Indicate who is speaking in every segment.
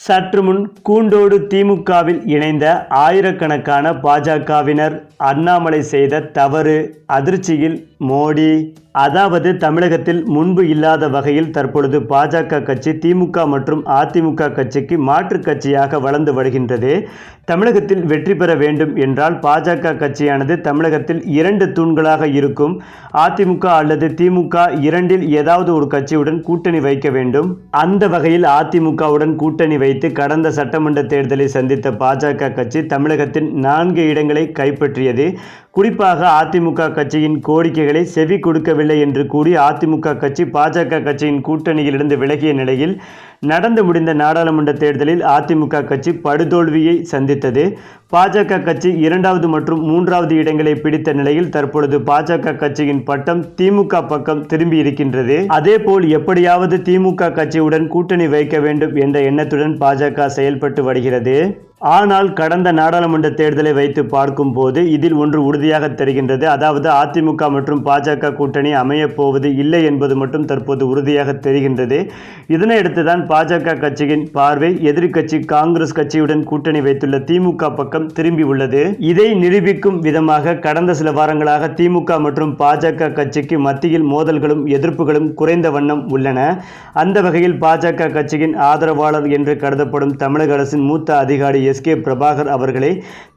Speaker 1: சற்று முன் கூண்டோடு திமுகவில் இணைந்த ஆயிரக்கணக்கான பாஜகவினர் அண்ணாமலை செய்த தவறு அதிர்ச்சியில் மோடி அதாவது தமிழகத்தில் முன்பு இல்லாத வகையில் தற்பொழுது பாஜக கட்சி திமுக மற்றும் அதிமுக கட்சிக்கு மாற்றுக் கட்சியாக வளர்ந்து வருகின்றது. தமிழகத்தில் வெற்றி பெற வேண்டும் என்றால் பாஜக கட்சியானது தமிழகத்தில் இரண்டு தூண்களாக இருக்கும். அதிமுக அல்லது திமுக இரண்டில் ஏதாவது ஒரு கட்சியுடன் கூட்டணி வைக்க வேண்டும். அந்த வகையில் அதிமுகவுடன் கூட்டணி வைத்து கடந்த சட்டமன்ற தேர்தலை சந்தித்த பாஜக கட்சி தமிழகத்தின் நான்கு இடங்களை கைப்பற்றியது. குறிப்பாக அதிமுக கட்சியின் கோரிக்கைகளை செவி கொடுக்கவில்லை என்று கூறி அதிமுக கட்சி பாஜக கட்சியின் கூட்டணியிலிருந்து விலகிய நிலையில் நடந்து முடிந்த நாடாளுமன்ற தேர்தலில் அதிமுக கட்சி படுதோல்வியை சந்தித்தது. பாஜக கட்சி இரண்டாவது மற்றும் மூன்றாவது இடங்களை பிடித்த நிலையில் தற்பொழுது பாஜக கட்சியின் பட்டம் திமுக பக்கம் திரும்பி இருக்கின்றது. அதேபோல் எப்படியாவது திமுக கட்சியுடன் கூட்டணி வைக்க வேண்டும் என்ற எண்ணத்துடன் பாஜக செயல்பட்டு வருகிறது. ஆனால் கடந்த நாடாளுமன்ற தேர்தலை வைத்து பார்க்கும்போது இதில் ஒன்று உறுதியாக தெரிகின்றது. அதாவது அதிமுக மற்றும் பாஜக கூட்டணி அமையப்போவது இல்லை என்பது மட்டும் தற்போது உறுதியாக தெரிகின்றது. இதனையடுத்து தான் பாஜக கட்சியின் பார்வை எதிர்க்கட்சி காங்கிரஸ் கட்சியுடன் கூட்டணி வைத்துள்ள திமுக பக்கம் திரும்பி உள்ளது. இதை நிரூபிக்கும் விதமாக கடந்த சில வாரங்களாக திமுக மற்றும் பாஜக கட்சிக்கு மத்தியில் மோதல்களும் எதிர்ப்புகளும் குறைந்த வண்ணம் உள்ளன. அந்த வகையில் பாஜக கட்சியின் ஆதரவாளர் என்று கருதப்படும் தமிழக அரசின் மூத்த அதிகாரி எஸ் கே பிரபாகர் அவர்களை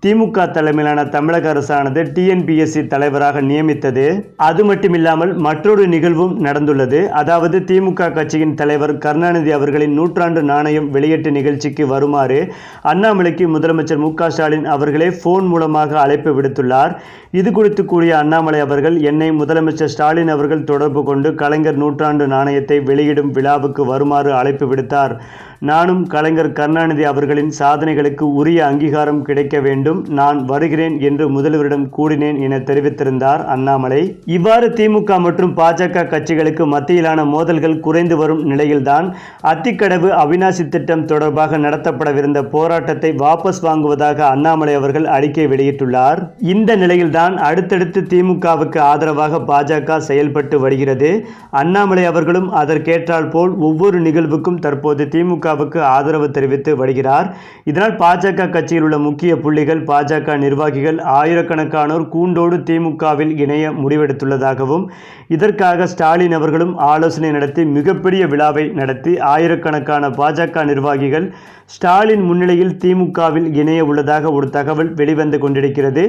Speaker 1: திமுக தலைமையிலான தமிழக அரசானது டிஎன்பிஎஸ்சி தலைவராக நியமித்தது. அது மட்டுமில்லாமல் மற்றொரு நிகழ்வும் நடந்துள்ளது. அதாவது திமுக கட்சியின் தலைவர் கருணாநிதி அவர்களின் நூற்றாண்டு நாணயம் வெளியீட்டு நிகழ்ச்சிக்கு வருமாறு அண்ணாமலைக்கு முதலமைச்சர் மு ஸ்டாலின் அவர்களே போன் மூலமாக அழைப்பு விடுத்துள்ளார். இது குறித்து கூறிய அண்ணாமலை அவர்கள் என்னை முதலமைச்சர் ஸ்டாலின் அவர்கள் தொடர்பு கொண்டு கலைஞர் நூற்றாண்டு நாணயத்தை வெளியிடும் விழாவுக்கு வருமாறு அழைப்பு விடுத்தார். நானும் கலைஞர் கருணாநிதி அவர்களின் சாதனைகளுக்கு உரிய அங்கீகாரம் கிடைக்க வேண்டும். நான் வருகிறேன் என்று முதல்வரிடம் கூறினேன் என தெரிவித்திருந்தார் அண்ணாமலை. இவ்வாறு திமுக மற்றும் பாஜக கட்சிகளுக்கு மத்தியிலான மோதல்கள் குறைந்து வரும் நிலையில்தான் அத்திக்கடவு அவிநாசி திட்டம் தொடர்பாக நடத்தப்படவிருந்த போராட்டத்தை வாபஸ் வாங்குவதாக அண்ணாமலை அவர்கள் அறிக்கை வெளியிட்டுள்ளார். இந்த நிலையில்தான் அடுத்தடுத்து திமுகவுக்கு ஆதரவாக பாஜக செயல்பட்டு வருகிறது. அண்ணாமலை அவர்களும் அதற்கேற்றால் போல் ஒவ்வொரு நிகழ்வுக்கும் தற்போது திமுக திமுகவுக்கு ஆதரவு தெரிவித்து வருகிறார். இதனால் பாஜக கட்சியில் உள்ள முக்கிய புள்ளிகள் பாஜக நிர்வாகிகள் ஆயிரக்கணக்கானோர் கூண்டோடு திமுகவில் இணைய முடிவெடுத்துள்ளதாகவும் இதற்காக ஸ்டாலின் அவர்களும் ஆலோசனை நடத்தி மிகப்பெரிய விழாவை நடத்தி ஆயிரக்கணக்கான பாஜக நிர்வாகிகள் ஸ்டாலின் முன்னிலையில் திமுகவில் இணைய உள்ளதாக ஒரு தகவல் வெளிவந்து கொண்டிருக்கிறது.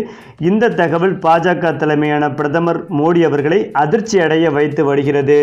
Speaker 1: இந்த தகவல் பாஜக தலைமையான பிரதமர் மோடி அவர்களை அதிர்ச்சி அடைய வைத்து வருகிறது.